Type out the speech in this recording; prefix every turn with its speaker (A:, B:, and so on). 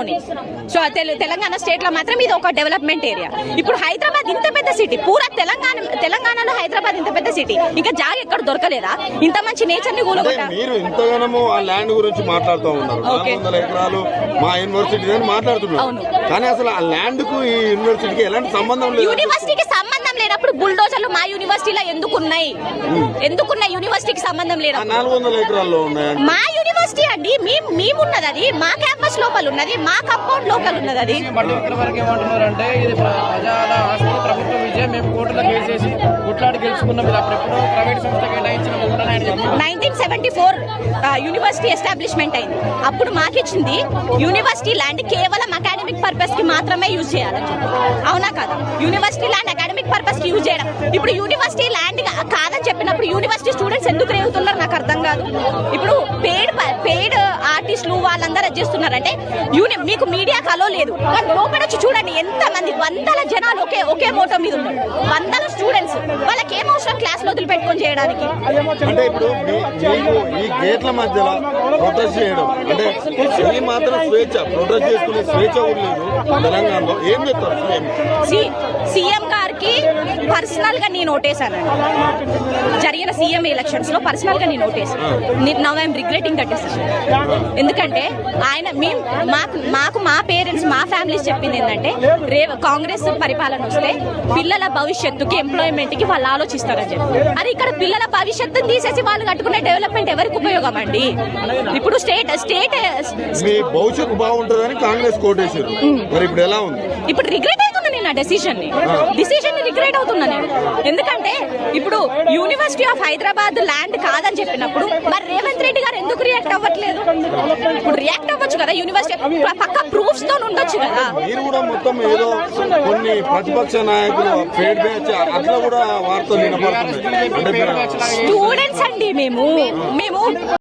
A: అవును. సో తెలు- తెలంగాణ స్టేట్లో మాత్రం ఇది ఒక డెవలప్మెంట్ ఏరియా. ఇప్పుడు హైదరాబాద్ ఇంత పెద్ద సిటీ పూరా తెలంగాణ తెలంగాణలో హైదరాబాద్ ఇంత పెద్ద సిటీ. ఇంకా జాగ ఎక్కడ దొరకలేదా? ఇంత మంచి
B: నేచర్ని
A: కూలగొట్ట
B: మీరు ఇంతగానో ఆ ల్యాండ్ గురించి మాట్లాడుతూ ఉన్నారు. వందల ఎకరాలు మా యూనివర్సిటీ అని మాట్లాడుతున్నారు. కానీ అసలు ఆ ల్యాండ్కు ఈ యూనివర్సిటీకి ఎలాంటి సంబంధం లేదు.
A: యూనివర్సిటీకి సంబంధం లేనప్పుడు బుల్డోజర్లు మా యూనివర్సిటీలో ఎందుకున్నాయి ఎందుకున్నాయి యూనివర్సిటీకి సంబంధం లేనప్పుడు?
B: నాలుగు వందల ఎకరాల్లో ఉన్నాయండి.
A: మా యూనివర్సిటీ అండి. మేము మేమున్నది అది మా క్యాంపస్ లోపల ఉన్నది మా కంపౌండ్ లోపల ఉన్నది అది
C: బట్టి విక్రమార్క ఏమంటున్నారంటే ఇది ప్ర- ప్రజల ఆస్తి ప్రభుత్వ విజయం మేము కోర్టులో కేసేసి కొట్లాడి గెలుచుకున్నాం. ఇది అప్పుడెప్పుడో ప్రైవేట్ సంస్థ కేటాయించిన భూములని ఆయన చెప్తున్నారు.
A: Nineteen seventy four university establishment అయింది. అప్పుడు మాకిచ్చింది యూనివర్సిటీ ల్యాండ్ కేవలం అకాడమిక్ పర్పస్కి మాత్రమే యూజ్ చెప్పి. అవునా కదా? యూనివర్సిటీ ల్యాండ్ అకాడమిక్ పర్పస్కి యూజ్ చేయడం. ఇప్పుడు యూనివర్సిటీ ల్యాండ్ కాదని చెప్పినప్పుడు యూనివర్సిటీ స్టూడెంట్స్ ఎందుకు రేగుతున్నారు? నాకు అర్థం కాదు. ఇప్పుడు పెయిడ్ ఆర్టిస్టులు వాళ్ళందరూ చేస్తున్నారంటే యూని మీకు మీడియా కలో లేదు. కానీ లోపల వచ్చి చూడండి ఎంత మంది వందల జనాలు ఒకే ఒకే మోటో మీద ఉన్నారు. వందల స్టూడెంట్స్ వాళ్ళకి ఏం అవసరం క్లాస్లో వదిలిపెట్టుకొని చేయడానికి.
B: అంటే ఇప్పుడు ఈ గేట్ల మధ్యలో ప్రొటెస్ట్ చేయడం. అంటే ఈ మాత్రం స్వేచ్ఛ. ప్రొటెస్ట్ చేసుకునే స్వేచ్ఛ లేదు తెలంగాణలో. ఏం చెప్తారు సీఎం
A: గారికి పర్సనల్గా నేను ఓటేసానండి జరిగిన సీఎం ఎలక్షన్స్లో పర్సనల్గా నేను ఓటేసాను నవ్ ఐఎమ్ రిగ్రెటింగ్ దట్ ఎందుకంటే ఆయన మేము మాకు మాకు మా పేరెంట్స్ మా ఫ్యామిలీస్ చెప్పింది ఏంటంటే రేవ కాంగ్రెస్ పరిపాలన వస్తే పిల్లల భవిష్యత్తుకి ఎంప్లాయ్మెంట్కి వాళ్ళు ఆలోచిస్తారని అది ఇక్కడ పిల్లల భవిష్యత్తుని తీసేసి వాళ్ళు కట్టుకునే డెవలప్మెంట్ ఎవరికి ఉపయోగం అండి? ఇప్పుడు స్టేట్ స్టేట్
B: మీ భవిష్యత్తు బాగుంటుందని కాంగ్రెస్ కోటేశారు. మరి ఇప్పుడు ఎలా ఉంది?
A: ఇప్పుడు రిగ్రెట్ ఆ డెసిషన్ని. డిసిషన్ని రిగ్రెట్ అవుతున్నా నేను. ఎందుకంటే ఇప్పుడు యూనివర్సిటీ ఆఫ్ హైదరాబాద్ ల్యాండ్ కాదని చెప్పినప్పుడు మరి రేవంత్ రెడ్డి గారు ఎందుకు రియాక్ట్ అవ్వట్లేదు? ఇప్పుడు రియాక్ట్ అవ్వచ్చు కదా యూనివర్సిటీ పక్క ప్రూఫ్స్తో ఉండొచ్చు కదా.
B: మీరు కూడా మొత్తం ఏదో కొన్ని ప్రతిపక్ష నాయకులు ఫేడ్ బ్యాచ్ అట్లా కూడా వార్తలు
A: స్టూడెంట్స్ అండి మేము. మేము